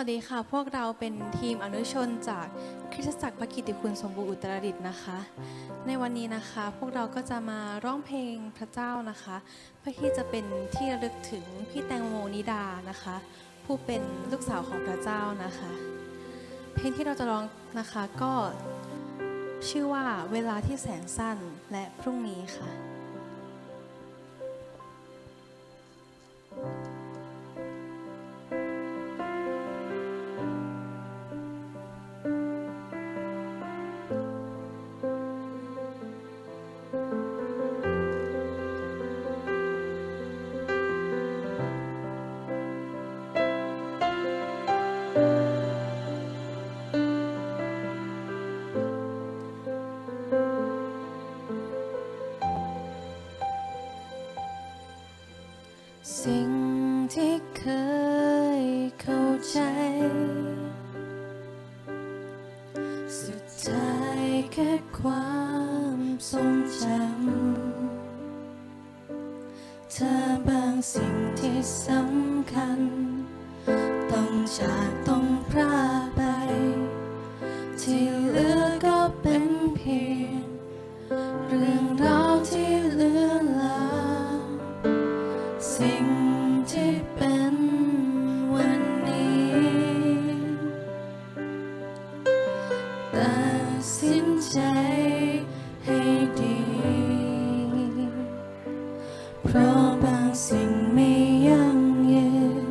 วัสดีค่ะ พวกเราเป็นทีมอนุชนจากคริสตจักรพระกิติคุณสมบูรณ์อุตรดิตถ์นะคะ ในวันนี้นะคะ พวกเราก็จะมาร้องเพลงพระเจ้านะคะ เพื่อที่จะเป็นที่ระลึกถึงพี่แตงโมนิดานะคะ ผู้เป็นลูกสาวของพระเจ้านะคะ เพลงที่เราจะร้องนะคะก็ชื่อว่าเวลาที่แสนสั้นและพรุ่งนี้ค่ะ สิ่งที่เคยเข้าใจ สุดท้ายแค่ความทรงจำเธอบางสิ่งที่สำคัญ ต้องจากต้องพรากไปที่เหลือ สิ่งที่เป็นวันนี้ แตัดสินใจให้ดี เพราะบางสิ่งไม่ยั่งยืน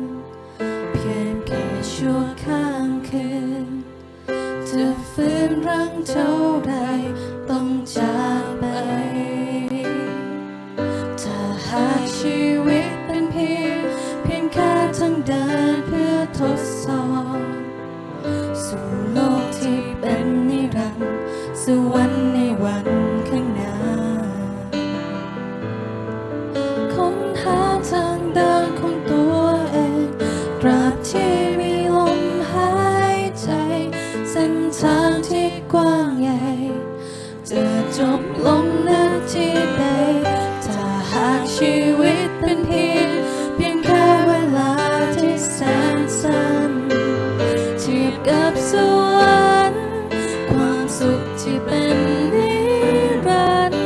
เพียงแค่ชั่วข้ามคืน จะฟื้นรังเท่าไรต้องจากไป ถ้าหากชี สวรรค์ สุขที่เป็นนิรันดร์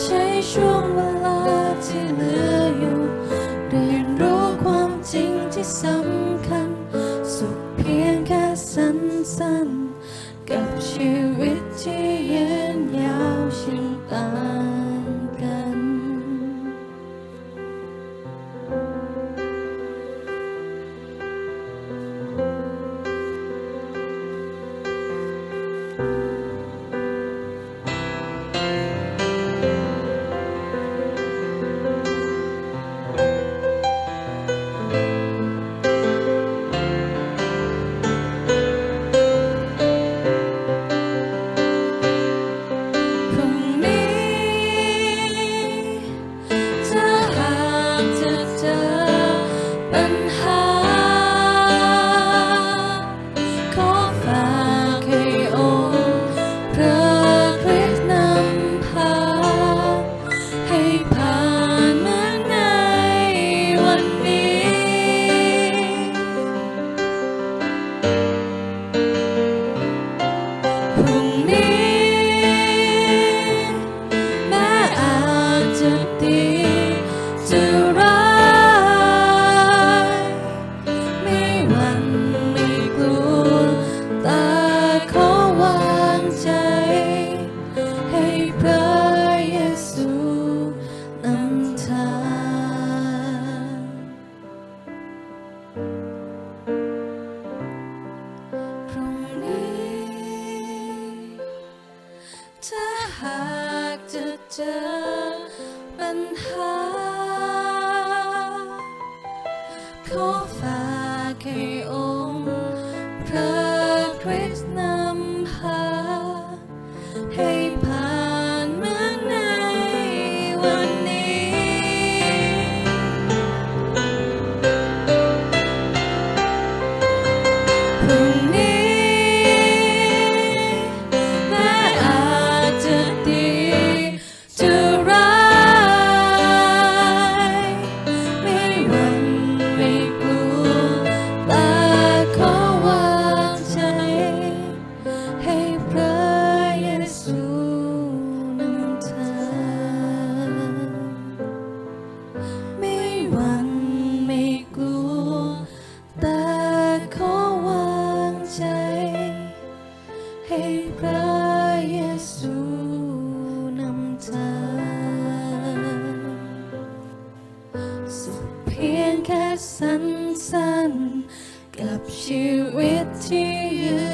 ใช้ช่วงเวลาที่เหลืออยู่ เรียนรู้ความจริงที่สำคัญ สุขเพียงแค่สั้นๆ กับชีวิตที่ยืนยาวเช่างต่า แค่สั้นๆ กับชีวิตที่ยื